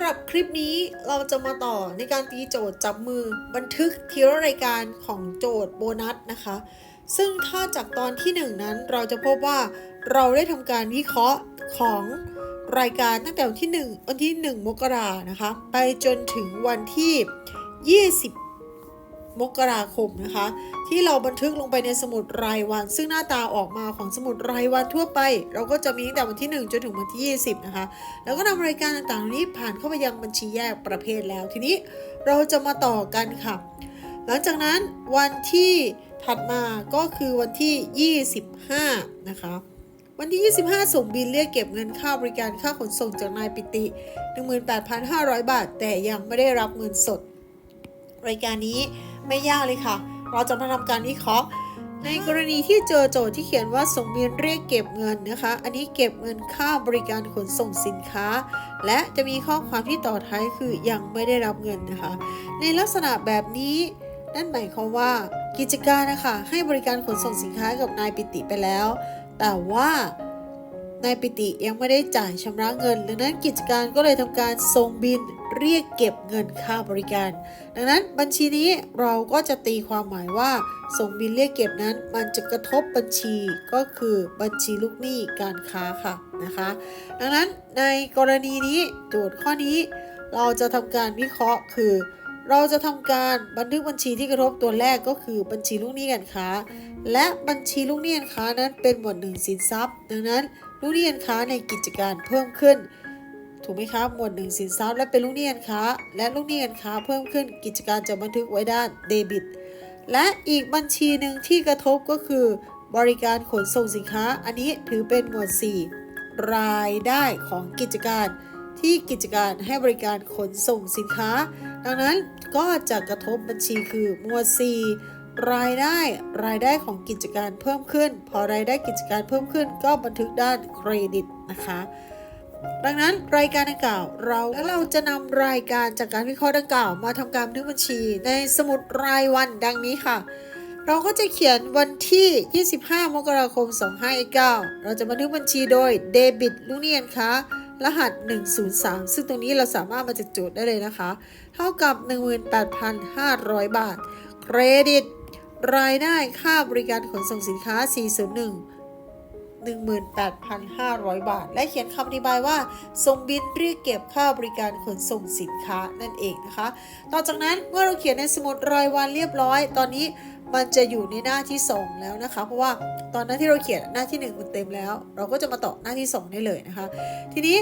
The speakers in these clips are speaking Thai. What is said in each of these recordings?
หรับคลิปนี้เราจะมาต่อในการตีโจทย์จับมือบันทึกทีละรายการของโจทย์โบนัสนะคะ ซึ่งถ้าจากตอนที่1นั้นเราจะพบว่าเราได้ทำการวิเคราะห์ของรายการตั้งแต่วันที่ 1 วันที่ 1 มกรานะคะ ไปจนถึงวันที่20 มกราคมนะคะ ที่เราบันทึกลงไปในสมุดรายวัน ซึ่งหน้าตาออกมาของสมุดรายวันทั่วไป เราก็จะมีตั้งแต่วันที่ 1 จนถึงวันที่ 20 นะคะ แล้วก็นำรายการต่างๆนี้ผ่านเข้าไปยังบัญชีแยกประเภทแล้วทีนี้เราจะมาต่อกันค่ะ หลังจากนั้นวันที่ถัดมาก็คือวันที่ 25 นะคะวันที่ 25 ส่งบินเรียกเก็บเงินค่าบริการค่าขนส่งจากนายปิติ 18,500 บาท แต่ยังไม่ได้รับเงินสด รายการนี้ ไม่ยากเลยค่ะ เราจะมาทำการวิเคราะห์ในกรณีที่เจอโจทย์ที่เขียนว่าส่งบินเรียกเก็บเงินนะคะ อันนี้เก็บเงินค่าบริการขนส่งสินค้า และจะมีข้อความที่ต่อท้ายคือยังไม่ได้รับเงินนะคะ ในลักษณะแบบนี้นั่นหมายความว่ากิจการนะคะให้บริการขนส่งสินค้ากับนายปิติไปแล้ว แต่ว่า นายปิติยังไม่ได้จ่ายชำระเงิน ดังนั้นกิจการก็เลยทำการส่งบินเรียกเก็บเงินค่าบริการ ดังนั้นบัญชีนี้เราก็จะตีความหมายว่าส่งบินเรียกเก็บนั้น มันจะกระทบบัญชีก็คือบัญชีลูกหนี้การค้าค่ะนะคะ ดังนั้นในกรณีนี้โจทย์ข้อนี้ เราจะทำการวิเคราะห์คือเราจะทำการบันทึกบัญชีที่กระทบตัวแรกก็คือบัญชีลูกหนี้การค้า และบัญชีลูกหนี้การค้านั้นเป็นหมวดหนึ่งสินทรัพย์ ดังนั้น ลูกหนี้การค้าในกิจการเพิ่มขึ้น ถูกไหมครับหมวดหนึ่งสินทรัพย์และเป็นลูกหนี้การค้า และลูกหนี้การค้าเพิ่มขึ้น กิจการจะบันทึกไว้ด้านเดบิต และอีกบัญชีหนึ่งที่กระทบก็คือบริการขนส่งสินค้า อันนี้ถือเป็นหมวด 4 รายได้ของกิจการ ที่กิจการให้บริการขนส่งสินค้า ดังนั้นก็จะกระทบบัญชีคือหมวด 4 รายได้รายได้ของกิจการเพิ่มขึ้น พอรายได้กิจการเพิ่มขึ้น ก็บันทึกด้านเครดิตนะคะ ดังนั้นรายการดังกล่าวเราและเราจะนำรายการจากการวิเคราะห์ดังกล่าวมาทำการบันทึกบัญชี ในสมุดรายวันดังนี้ค่ะ เราก็จะเขียนวันที่ 25 มกราคม 2519เราจะบันทึกบัญชีโดยเดบิตลูกหนี้การค้ารหัส 103 ซึ่งตรงนี้เราสามารถมาจากจทย์ได้เลยนะคะ เท่ากับ 18,500 บาท เครดิต รายได้ค่าบริการขนส่งสินค้า 401 18,500 บาท และเขียนคำอธิบายว่าส่งบินเรียกเก็บค่าบริการขนส่งสินค้านั่นเองนะคะ ต่อจากนั้นเมื่อเราเขียนในสมุดรายวันเรียบร้อย ตอนนี้มันจะอยู่ในหน้าที่ 2 แล้วนะคะ เพราะว่าตอนหน้าที่เราเขียนหน้าที่ 1 มันเต็มแล้ว เราก็จะมาต่อหน้าที่ 2 ได้เลยนะคะ ทีนี้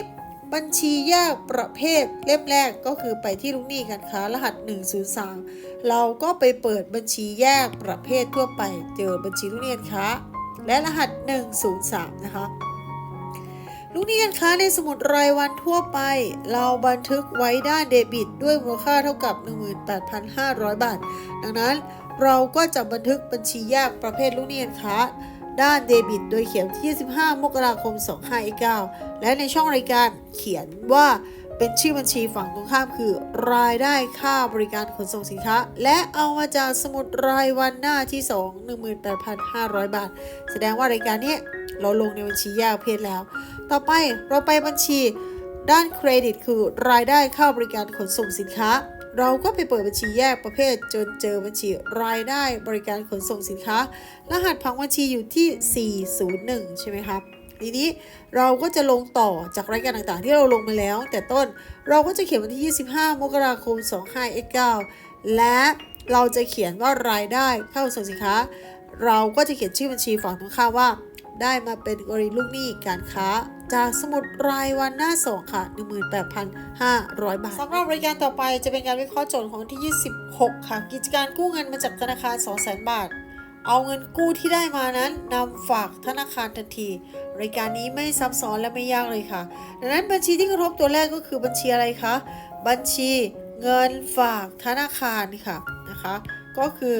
บัญชีแยกประเภทเล่มแรกก็คือไปที่ลูกหนี้การค้ารหัส 103 เราก็ไปเปิดบัญชีแยกประเภททั่วไป เจอบัญชีลูกหนี้การค้า และรหัส 103 นะคะ ลูกหนี้การค้าในสมุดรายวันทั่วไป เราบันทึกไว้ด้านเดบิต ด้วยมูลค่าเท่ากับ 18,500 บาท ดังนั้นเราก็จะบันทึกบัญชีแยกประเภทลูกหนี้การค้า ด้านเดบิต โดยเขียนที่ 25 มกราคม 2519 และในช่องรายการเขียนว่าเป็นชื่อบัญชีฝั่งตรงข้ามคือ รายได้ค่าบริการขนส่งสินค้า และเอามาจากสมุดรายวันหน้าที่ 2 18,500 บาท แสดงว่ารายการนี้เราลงในบัญชีแยกเภทแล้ว ต่อไปเราไปบัญชีด้านเครดิตคือรายได้ค่าบริการขนส่งสินค้า เราก็ไปเปิดบัญชีแยกประเภท จนเจอบัญชีรายได้บริการขนส่งสินค้า รหัสผังบัญชีอยู่ที่ 401 ใช่ไหมครับทีนี้เราก็จะลงต่อจากรายการต่างๆ ที่เราลงมาแล้ว แต่ต้นเราก็จะเขียนวันที่ 25 มกราคม 2519 และเราจะเขียนว่ารายได้ค่าส่งสินค้า เราก็จะเขียนชื่อบัญชีฝั่งตรงข้ามว่า ได้มาเป็นกรณีลูกหนี้การค้า จากสมุดรายวันหน้าสองค่ะ 18,500 บาทสำหรับบริการต่อไปจะเป็นการวิเคราะห์โจทย์ของที่ 26 ค่ะ กิจการกู้เงินมาจากธนาคาร 200,000 บาท เอาเงินกู้ที่ได้มานั้นนำฝากธนาคารทันทีรายการนี้ไม่ซับซ้อนและไม่ยากเลยค่ะ ดังนั้นบัญชีที่กระทบตัวแรกก็คือบัญชีอะไรคะบัญชีเงินฝากธนาคารค่ะนะคะ ก็คือ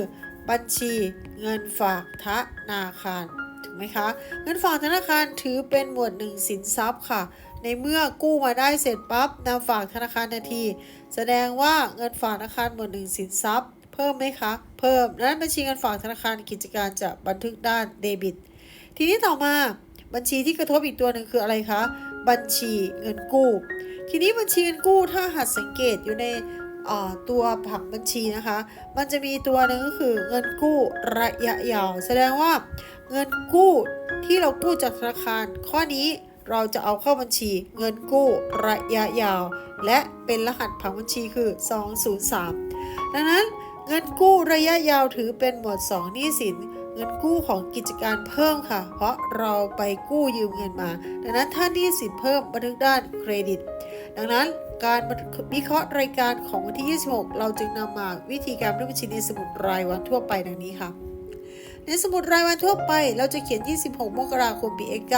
บัญชีเงินฝากธนาคาร ไหมคะ เงินฝากธนาคารถือเป็นหมวดหนึ่งสินทรัพย์ค่ะ ในเมื่อกู้มาได้เสร็จปั๊บนำฝากธนาคารทันที แสดงว่าเงินฝากธนาคารหมวดหนึ่งสินทรัพย์ เพิ่มไหมคะ เพิ่มดังนั้นบัญชีเงินฝากธนาคารกิจการจะบันทึกด้านเดบิต ทีนี้ต่อมาบัญชีที่กระทบอีกตัวหนึ่งคืออะไรคะ บัญชีเงินกู้ ทีนี้บัญชีเงินกู้ถ้าหัดสังเกตอยู่ในตัวผังบัญชีนะคะ มันจะมีตัวหนึ่งก็คือเงินกู้ระยะยาว แสดงว่า เงินกู้ที่เรากู้จากธนาคาร ข้อนี้เราจะเอาเข้าบัญชี เงินกู้ระยะยาว และเป็นรหัสผังบัญชีคือ 203 ดังนั้นเงินกู้ระยะยาวถือเป็นหมวด 2 หนี้สิน เงินกู้ของกิจการเพิ่มค่ะ เพราะเราไปกู้ยืมเงินมา ดังนั้นถ้าหนี้สินเพิ่มบันทึกด้านเครดิต ดังนั้นการวิเคราะห์รายการของวันที่ 26 เราจึงนำมาวิธีการบันทึกบัญชีในสมุดรายวันทั่วไปดังนี้ค่ะ ในสมุดรายวันทั่วไปเราจะเขียน 26 มกราคมปี X9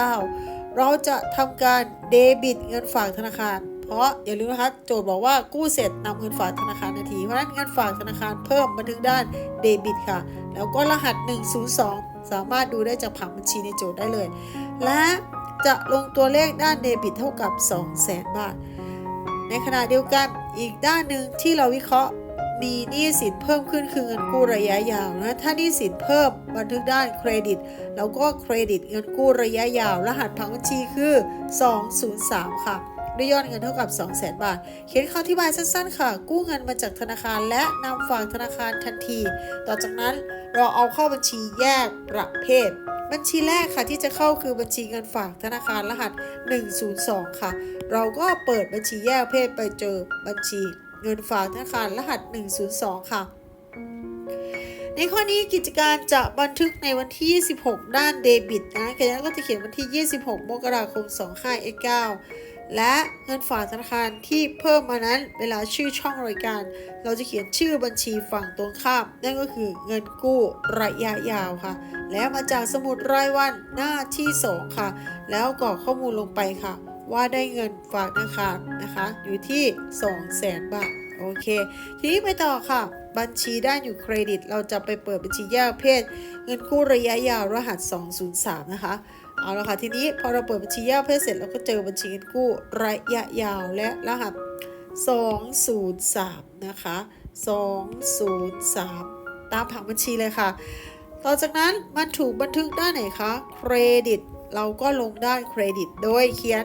เราจะทำการเดบิตเงินฝากธนาคาร เพราะอย่าลืมนะคะโจทย์บอกว่ากู้เสร็จนำเงินฝากธนาคารนาที เพราะฉะนั้นเงินฝากธนาคารเพิ่มบันทึกด้านเดบิตค่ะ แล้วก็รหัส 102 สามารถดูได้จากผังบัญชีในโจทย์ได้เลย และจะลงตัวเลขด้านเดบิตเท่ากับ 200,000 บาท ในขณะเดียวกันอีกด้านหนึ่งที่เราวิเคราะห์ มีหนี้สินเพิ่มขึ้นคือเงินกู้ระยะยาวนะถ้าหนี้สินเพิ่มบันทึกด้านเครดิต แล้วก็เครดิตเงินกู้ระยะยาว รหัสผังบัญชีคือ 203 ค่ะด้วยยอดเงินเท่ากับ 200,000 บาท เขียนคำอธิบายสั้นๆ ค่ะ กู้เงินมาจากธนาคารและนำฝากธนาคารทันที ต่อจากนั้นเราเอาเข้าบัญชีแยกประเภท บัญชีแรกค่ะที่จะเข้าคือบัญชีเงินฝากธนาคารรหัส 102 ค่ะ เราก็เปิดบัญชีแยกประเภทไปเจอบัญชี เงินฝากธนาคารรหัส 102 ค่ะ ในข้อนี้กิจการจะบันทึกในวันที่ 26 ด้านเดบิตนะแกนั้นก็จะเขียนวันที่ 26 มกราคม 25 9และเงินฝากธนาคารที่เพิ่มมานั้นเวลาชื่อช่องรายการ เราจะเขียนชื่อบัญชีฝั่งตรงข้าม นั่นก็คือเงินกู้ระยะยาวค่ะ และมาจากสมุดรายวันหน้าที่ 2 ค่ะ แล้วกรอกข้อมูลลงไปค่ะ ว่าได้เงินฝากธนาคารนะคะ อยู่ที่ 200,000 บาท โอเค ทีนี้ไปต่อค่ะ บัญชีด้านอยู่เครดิต เราจะไปเปิดบัญชีแยกเพศ เงินกู้ระยะยาวรหัส 203 นะคะ เอาละค่ะ ทีนี้พอเราเปิดบัญชีแยกเภทเสร็จเราก็เจอบัญชีเงินกู้ระยะยาวและรหัส 203 นะคะ 203 ตามผังบัญชีเลยค่ะ ต่อจากนั้นมันถูกบันทึกด้านไหนคะ เครดิต เราก็ลงด้านเครดิต โดยเขียน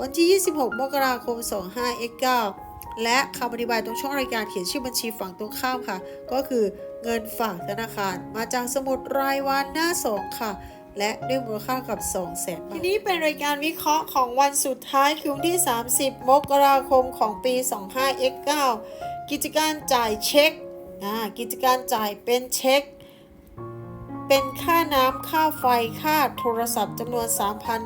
วันที่ 26 มกราคม 25 x 9และคำอธิบายตรงช่องรายการเขียนชื่อบัญชีฝั่งตรงข้ามค่ะ ก็คือเงินฝากธนาคาร มาจากสมุดรายวันหน้า 2 ค่ะ และด้วยมูลค่ากับ 2 0 0แสนบาททีนี้เป็นรายการวิเคราะห์ของวันสุดท้ายคือวันที่ 30 มกราคมของปี 25 x 9กิจการจ่ายเช็คอ่ากิจการจ่ายเป็นเช็ค เป็นค่าน้ำค่าไฟค่าโทรศัพท์จำนวน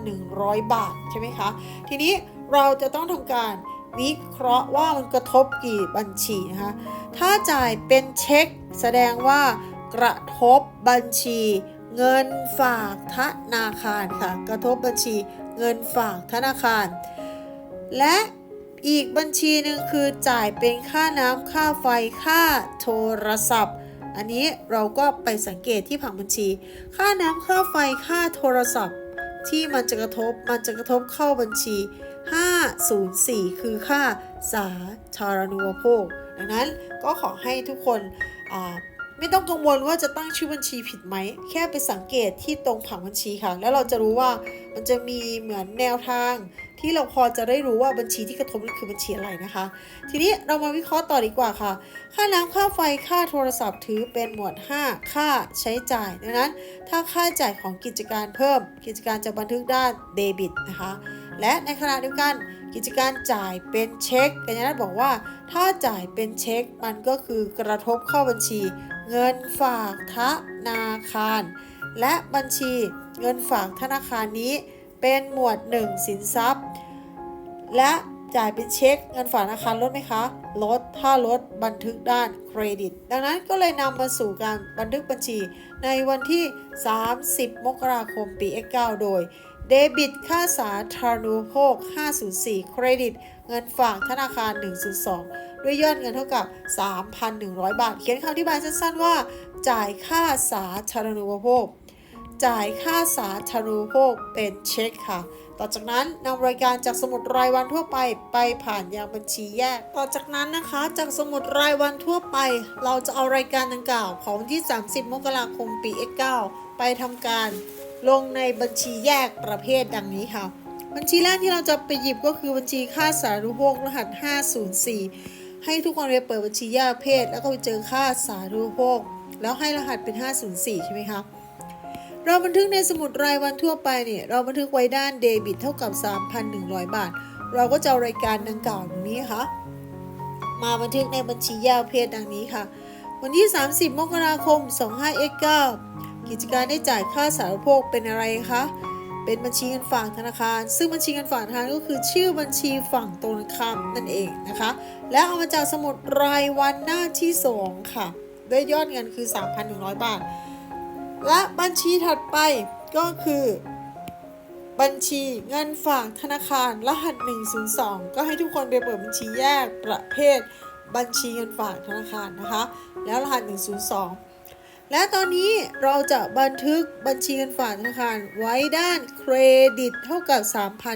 3,100 บาทใช่ไหมคะ ทีนี้เราจะต้องทำการวิเคราะห์ว่ามันกระทบกี่บัญชีนะคะ ถ้าจ่ายเป็นเช็คแสดงว่ากระทบบัญชีเงินฝากธนาคารค่ะ กระทบบัญชีเงินฝากธนาคาร และอีกบัญชีหนึ่งคือจ่ายเป็นค่าน้ำค่าไฟค่าโทรศัพท์ อันนี้เราก็ไปสังเกตที่ผังบัญชี ค่าน้ำค่าไฟค่าโทรศัพท์ ที่มันจะกระทบมันจะกระทบเข้าบัญชี 504 คือค่าสาธารณูปโภค ดังนั้นก็ขอให้ทุกคนไม่ต้องกังวลว่าจะตั้งชื่อบัญชีผิดไหม แค่ไปสังเกตที่ตรงผังบัญชีค่ะ แล้วเราจะรู้ว่ามันจะมีเหมือนแนวทาง ที่เราพอจะได้รู้ว่าบัญชีที่กระทบคือบัญชีอะไรนะคะ ทีนี้เรามาวิเคราะห์ต่อดีกว่าค่ะ ค่าน้ำค่าไฟค่าโทรศัพท์ถือเป็นหมวด 5 ค่าใช้จ่ายดังนั้น ถ้าค่าจ่ายของกิจการเพิ่ม กิจการจะบันทึกด้านเดบิตนะคะ และในขณะเดียวกันกิจการจ่ายเป็นเช็คกัญญาณบอกว่า ถ้าจ่ายเป็นเช็ค มันก็คือกระทบเข้าบัญชี เงินฝากธนาคาร และบัญชีเงินฝากธนาคารนี้ เป็นหมวด 1 สินทรัพย์ และจ่ายเป็นเช็คเงินฝากธนาคารลดไหมคะ ลด ถ้าลดบันทึกด้านเครดิต ดังนั้นก็เลยนำมาสู่การบันทึกบัญชี ในวันที่ 30 มกราคมปี X9 โดย เดบิต ค่าสาธารณูปโภค 504 เครดิต เงินฝากธนาคาร 102 ด้วยยอดเงินเท่ากับ 3,100 บาท เขียนคำอธิบายสั้นๆว่า จ่ายค่าสาธารณูปโภค จ่ายค่าสาธารณูปโภคเป็นเช็คค่ะ ต่อจากนั้นนำรายการจากสมุดรายวันทั่วไปไปผ่านยังบัญชีแยก ต่อจากนั้นนะคะจากสมุดรายวันทั่วไป เราจะเอารายการดังกล่าวของที่ 30 มกราคมปี X9 ไปทำการลงในบัญชีแยกประเภทดังนี้ค่ะ บัญชีแรกที่เราจะไปหยิบก็คือบัญชีค่าสาธารณูปโภครหัส 504 ให้ทุกคนไปเปิดบัญชีแยกเพศแล้วก็ไปเจอค่าสาธารณูปโภคแล้วให้รหัสเป็น 504 ใช่ไหมคะ เราบันทึกในสมุดรายวันทั่วไปเนี่ยเราบันทึกไว้ด้านเดบิตเท่ากับ 3,100 บาท เราก็จะเอารายการดังกล่าวนี้ค่ะมาบันทึกในบัญชีแยกเพศดังนี้ค่ะ วันที่ 30 มกราคม 2519กิจการได้จ่ายค่าสารณูปโภคเป็นอะไรคะเป็นบัญชีเงินฝากธนาคาร ซึ่งบัญชีเงินฝากธนาคารก็คือชื่อบัญชีฝั่งตรงข้ามนั่นเองนะคะ และเอามาจากสมุดรายวันหน้าที่ 2 ค่ะด้วยยอดเงินคือ 3,100 บาท และบัญชีถัดไปก็คือ บัญชีเงินฝากธนาคารรหัส 102 ก็ให้ทุกคนไปเปิดบัญชีแยกประเภท บัญชีเงินฝากธนาคารนะคะ แล้วรหัส 102 และตอนนี้เราจะบันทึกบัญชีเงินฝากธนาคารไว้ด้านเครดิตเท่ากับ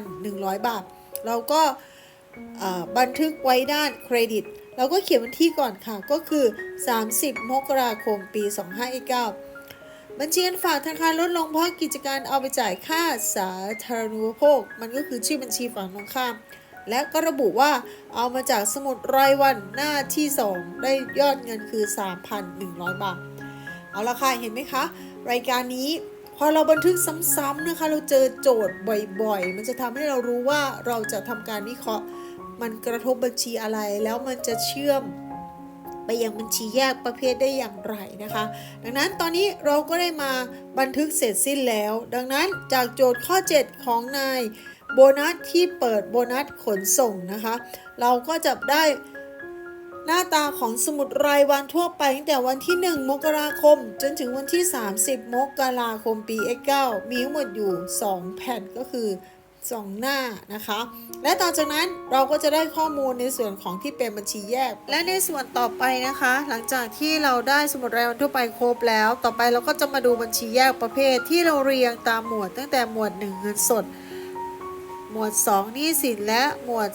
3,100 บาท เราก็บันทึกไว้ด้านเครดิต เราก็เขียนวันที่ก่อนค่ะ ก็คือ 30 มกราคม ปี 2519 บัญชีเงินฝากธนาคารลดลงเพราะกิจการเอาไปจ่ายค่าสาธารณูปโภค มันก็คือชื่อบัญชีฝั่งตรงข้าม และก็ระบุว่าเอามาจากสมุดรายวันหน้าที่ 2 ได้ยอดเงินคือ 3,100 บาท เอาละค่ะ เห็นไหมคะ รายการนี้พอเราบันทึกซ้ำๆนะคะ เราเจอโจทย์บ่อยๆ มันจะทำให้เรารู้ว่าเราจะทำการวิเคราะห์ มันกระทบบัญชีอะไรแล้วมันจะเชื่อม ไปยังบัญชีแยกประเภทได้อย่างไรนะคะ ดังนั้นตอนนี้เราก็ได้มาบันทึกเสร็จสิ้นแล้ว ดังนั้นจากโจทย์ข้อ 7 ของนายโบนัสที่เปิดโบนัสขนส่งนะคะ เราก็จะได้หน้าตาของสมุดรายวันทั่วไปตั้งแต่วันที่ 1 มกราคม จนถึงวันที่ 30 มกราคมปี X9 มีทั้งหมดอยู่ 2 แผ่นก็คือ 2 หน้านะคะ และต่อจากนั้นเราก็จะได้ข้อมูลในส่วนของที่เป็นบัญชีแยก และในส่วนต่อไปนะคะ หลังจากที่เราได้สมุดรายวันทั่วไปครบแล้ว ต่อไปเราก็จะมาดูบัญชีแยกประเภทที่เราเรียงตามหมวดตั้งแต่หมวด 1 เงินสด หมวด 2 หนี้สินและหมวด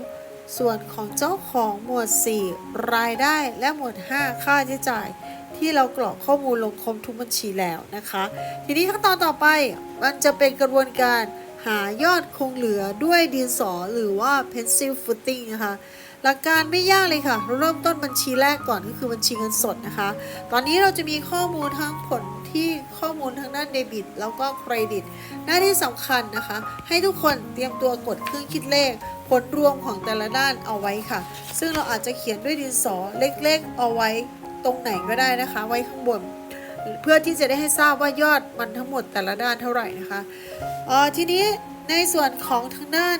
3ส่วนของเจ้าของหมวด 4 รายได้และหมวด 5 ค่าใช้จ่าย ที่เรากรอกข้อมูลลงครบทุกบัญชีแล้วนะคะ ทีนี้ขั้นตอนต่อไปมันจะเป็นกระบวนการ หายอดคงเหลือด้วยดินสอหรือว่า pencil footing นะคะหลักการไม่ยากเลยค่ะเราเริ่มต้นบัญชีแรกก่อนก็คือบัญชีเงินสดนะคะ ตอนนี้เราจะมีข้อมูลทั้งผลที่ข้อมูลทางด้านเดบิต แล้วก็เครดิต หน้าที่สำคัญนะคะ ให้ทุกคนเตรียมตัวกดเครื่องคิดเลข ผลรวมของแต่ละด้านเอาไว้ค่ะ ซึ่งเราอาจจะเขียนด้วยดินสอเล็กๆ เอาไว้ตรงไหนก็ได้นะคะ ไว้ข้างบน เพื่อที่จะได้ให้ทราบว่ายอดมันทั้งหมดแต่ละด้านเท่าไหร่นะคะเออทีนี้ในส่วนของทางด้าน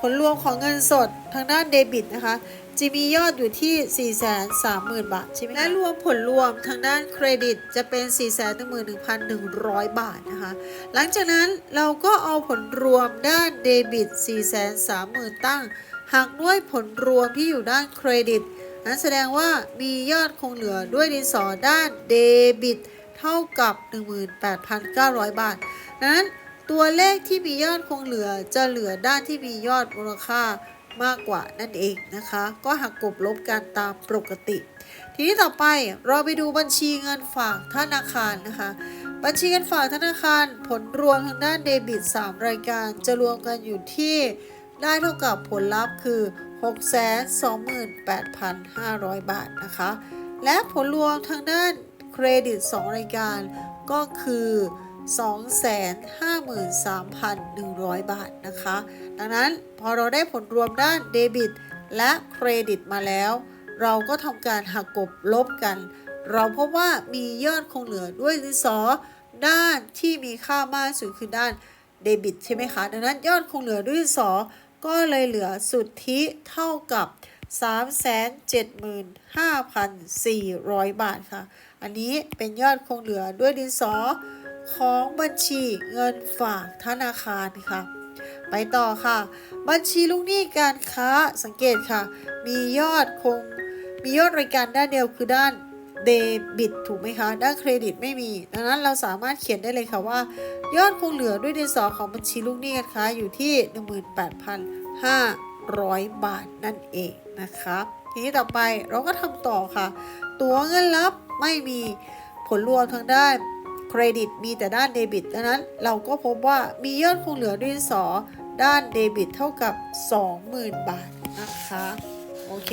ผลรวมของเงินสดทางด้านเดบิตนะคะจะมียอดอยู่ที่ 430,000 บาทใช่ไหมและรวมผลรวมทางด้านเครดิตจะเป็น 411,100 บาทนะคะ หลังจากนั้นเราก็เอาผลรวมด้านเดบิต 430,000 ตั้งหักด้วยผลรวมที่อยู่ด้านเครดิต นั้นแสดงว่ามียอดคงเหลือด้วยดินสอด้านเดบิต เท่ากับ 18,900 บาทดังนั้นตัวเลขที่มียอดคงเหลือจะเหลือด้านที่มียอดมูลค่ามากกว่านั่นเองนะคะ ก็หักกลบลบกันตามปกติ ทีนี้ต่อไปเราไปดูบัญชีเงินฝากธนาคารนะคะ บัญชีเงินฝากธนาคารผลรวมทางด้านเดบิต 3 รายการจะรวมกันอยู่ที่ได้เท่ากับผลลัพธ์คือ 628,500 บาทนะคะ และผลรวมทางด้านเครดิต 2 รายการก็คือ 253,100 บาทนะคะ ดังนั้นพอเราได้ผลรวมด้านเดบิต และเครดิตมาแล้ว เราก็ทำการหักกลบลบกัน เราพบว่ามียอดคงเหลือด้วยดินสอด้านที่มีค่ามากสุดคือด้านเดบิตใช่ไหมคะ ดังนั้นยอดคงเหลือด้วยดินสอ ก็เลยเหลือสุทธิเท่ากับ 375,400 บาทค่ะ อันนี้เป็นยอดคงเหลือด้วยดินสอของบัญชีเงินฝากธนาคารค่ะ ไปต่อค่ะ บัญชีลูกหนี้การค้าสังเกตค่ะ มียอดคงมียอดรายการด้านเดียวคือด้าน เดบิตถูกไหมคะด้านเครดิตไม่มี ดังนั้นเราสามารถเขียนได้เลยค่ะว่า ยอดคงเหลือด้วยดินสอของบัญชีลูกหนี้การค้าอยู่ที่ 18,500 บาทนั่นเองนะคะทีนี้ต่อไปเราก็ทำต่อค่ะ ตัวเงินรับไม่มีผลรวมทางด้านเครดิตมีแต่ด้านเดบิตดังนั้นเราก็พบว่ามียอดคงเหลือด้วยดินสอด้านเดบิตเท่ากับ 20,000 บาทนะคะโอเค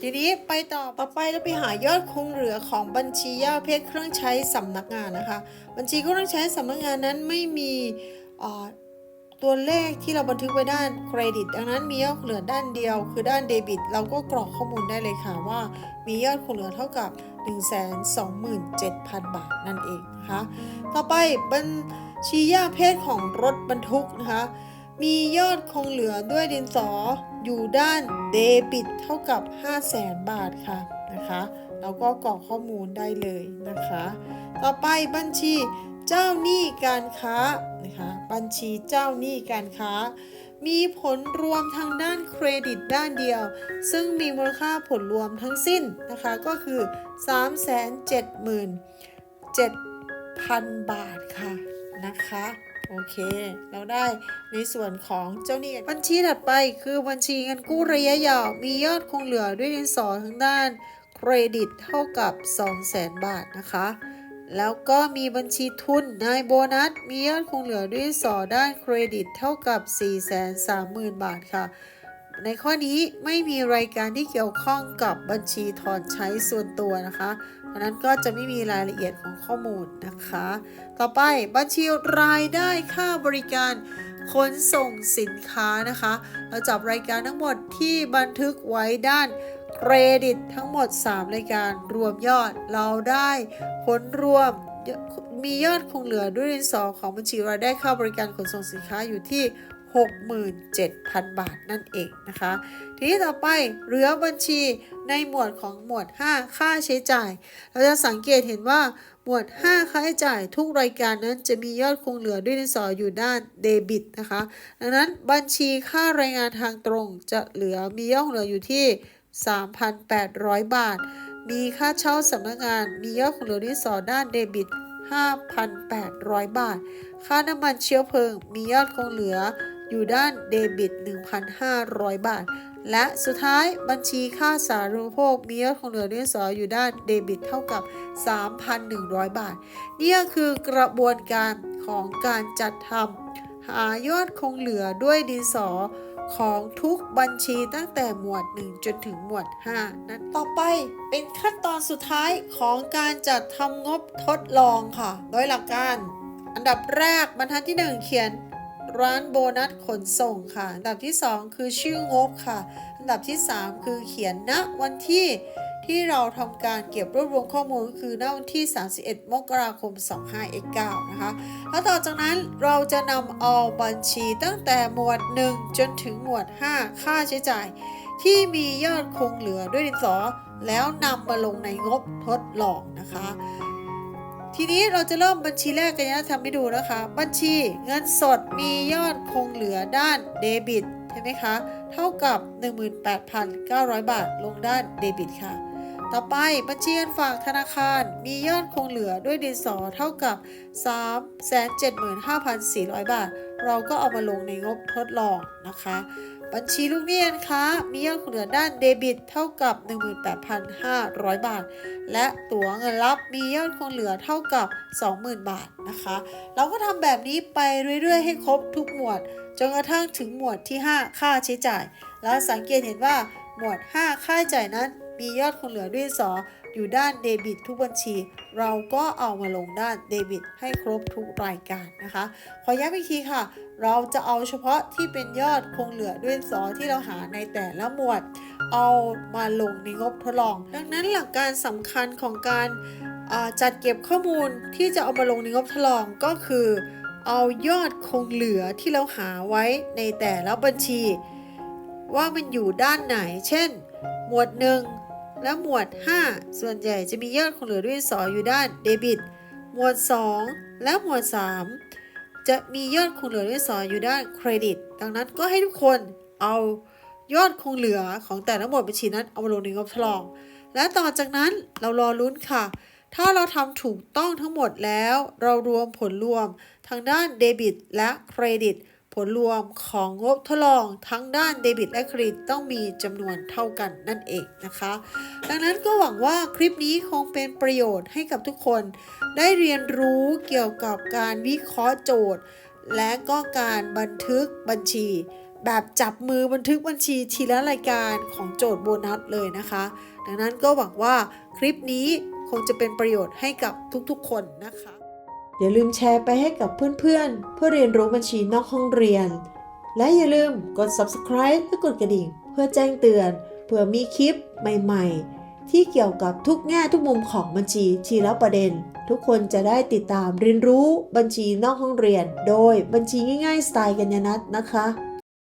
ทีนี้ไปต่อต่อไปเราไปหายอดคงเหลือของบัญชีย่าเพชรเครื่องใช้สำนักงานนะคะ บัญชีเครื่องใช้สำนักงานนั้นไม่มีตัวเลขที่เราบันทึกไว้ด้านเครดิต ดังนั้นมียอดคงเหลือด้านเดียว คือด้านเดบิต เราก็กรอกข้อมูลได้เลยค่ะว่า มียอดคงเหลือเท่ากับ 127,000 บาทนั่นเองนะคะ ต่อไปบัญชีย่าเพศของรถบรรทุกนะคะ มียอดคงเหลือด้วยดินสออยู่ด้านเดบิตเท่ากับ 500,000บาทค่ะนะคะเราก็กรอกข้อมูลได้เลยนะคะ ต่อไปบัญชีเจ้าหนี้การค้านะคะบัญชีเจ้าหนี้การค้า มีผลรวมทางด้านเครดิตด้านเดียว ซึ่งมีมูลค่าผลรวมทั้งสิ้นนะคะก็คือ 377,000 บาทค่ะนะคะ โอเค เราได้ในส่วนของเจ้าหนี้บัญชีถัดไปคือบัญชีเงินกู้ระยะยาว มียอดคงเหลือด้วยดินสอทางด้านเครดิตเท่ากับ 200,000 บาทนะคะ แล้วก็มีบัญชีทุนนายโบนัส มียอดคงเหลือด้วยสอด้านเครดิตเท่ากับ 430,000 บาทค่ะ ในข้อนี้ไม่มีรายการที่เกี่ยวข้องกับบัญชีถอนใช้ส่วนตัวนะคะ พราะนั้นก็จะไม่มีรายละเอียดของข้อมูลนะคะ ต่อไปบัญชีรายได้ค่าบริการขนส่งสินค้านะคะ เราจับรายการทั้งหมดที่บันทึกไว้ด้านเครดิตทั้งหมด 3 รายการรวมยอดเราได้ผลรวมมียอดคงเหลือด้วยดินสอของบัญชีรายได้ค่าบริการขนส่งสินค้าอยู่ที่ 67,000 บาทนั่นเองนะคะ ทีนี้ต่อไปเหลือบัญชีในหมวดของหมวด 5 ค่าใช้จ่าย เราจะสังเกตเห็นว่าหมวด 5 ค่าใช้จ่ายทุกรายการนั้นจะมียอดคงเหลือด้วยดินสออยู่ด้านเดบิตนะคะ ดังนั้นบัญชีค่ารายงานทางตรงจะเหลือมียอดคงเหลืออยู่ที่ 3,800 บาท มีค่าเช่าสำนักงานมียอดคงเหลือด้วยดินสอด้านเดบิต 5,800 บาท ค่าน้ำมันเชื้อเพลิงมียอดคงเหลือ อยู่ด้านเดบิต 1,500 บาท และสุดท้ายบัญชีค่าสาธารณูปโภคมียอดคงเหลือด้วยดินสออยู่ด้านเดบิตเท่ากับ 3,100 บาท นี่คือกระบวนการของการจัดทำหายอดคงเหลือด้วยดินสอของทุกบัญชีตั้งแต่หมวด 1 จนถึงหมวด 5 นั้นต่อไปเป็นขั้นตอนสุดท้ายของการจัดทำงบทดลองค่ะ โดยหลักการ อันดับแรกบรรทัดที่ 1 เขียน ร้านโบนัสขนส่งค่ะ อันดับที่ 2 คือชื่องบค่ะ อันดับที่ 3 คือเขียนณวันที่ที่เราทำการเก็บรวบรวมข้อมูลก็คือณวันที่ 31 มกราคม 2519 นะคะ แล้วต่อจากนั้นเราจะนำเอาบัญชีตั้งแต่หมวด 1 จนถึงหมวด 5 ค่าใช้จ่าย ที่มียอดคงเหลือด้วยดินสอแล้วนำมาลงในงบทดลองนะคะ ทีนี้เราจะเริ่มบัญชีแรกกันนะทำให้ดูนะคะ บัญชีเงินสดมียอดคงเหลือด้านเดบิตใช่ไหมคะ เท่ากับ 18,900 บาทลงด้านเดบิตค่ะ ต่อไปบัญชีเงินฝากธนาคารมียอดคงเหลือด้วยดินสอเท่ากับ 375,400 บาท เราก็เอามาลงในงบทดลองนะคะ บัญชีลูกหนี้การค้ามียอดคงเหลือด้านเดบิตเท่ากับ 18,500 บาท และตั๋วเงินรับมียอดคงเหลือเท่ากับ 20,000 บาทนะคะ เราก็ทำแบบนี้ไปเรื่อยๆ ให้ครบทุกหมวด จนกระทั่งถึงหมวดที่ 5 ค่าใช้จ่าย แล้วสังเกตเห็นว่าหมวด 5 ค่าใช้จ่ายนั้นมียอดคงเหลือด้วยสออยู่ด้านเดบิตทุกบัญชี เราก็เอามาลงด้านเดบิตให้ครบทุกรายการนะคะ ขอย้ำอีกทีค่ะ เราจะเอาเฉพาะที่เป็นยอดคงเหลือด้วยสอที่เราหาในแต่ละหมวด เอามาลงในงบทดลอง ดังนั้นหลักการสำคัญของการจัดเก็บข้อมูลที่จะเอามาลงในงบทดลองก็คือ เอายอดคงเหลือที่เราหาไว้ในแต่ละบัญชี ว่ามันอยู่ด้านไหน เช่น หมวด1และหมวด 5 ส่วนใหญ่จะมียอดคงเหลือด้วยสออยู่ด้านเดบิต หมวด 2 และหมวด 3 จะมียอดคงเหลือด้วยสออยู่ด้านเครดิต ดังนั้นก็ให้ทุกคนเอายอดคงเหลือของแต่ละหมวดบัญชีนั้นเอามาลงในงบทดลอง และต่อจากนั้นเรารอลุ้นค่ะ ถ้าเราทำถูกต้องทั้งหมดแล้ว เรารวมผลรวมทางด้านเดบิตและเครดิต ผลรวมของงบทดลองทั้งด้านเดบิตและเครดิตต้องมีจำนวนเท่ากันนั่นเองนะคะ ดังนั้นก็หวังว่าคลิปนี้คงเป็นประโยชน์ให้กับทุกคน ได้เรียนรู้เกี่ยวกับการวิเคราะห์โจทย์ และก็การบันทึกบัญชี แบบจับมือบันทึกบัญชีทีละรายการของโจทย์โบนัสเลยนะคะ ดังนั้นก็หวังว่าคลิปนี้คงจะเป็นประโยชน์ให้กับทุกๆคนนะคะ อย่าลืมแชร์ไปให้กับเพื่อนๆ เพื่อเรียนรู้บัญชีนอกห้องเรียน และอย่าลืมกด subscribe และกดกระดิ่ง เพื่อแจ้งเตือนเพื่อมีคลิปใหม่ๆ ที่เกี่ยวกับทุกแง่ทุกมุมของบัญชีทีละประเด็น ทุกคนจะได้ติดตามเรียนรู้บัญชีนอกห้องเรียน โดยบัญชีง่ายๆ สไตล์กัญญนัทนะคะ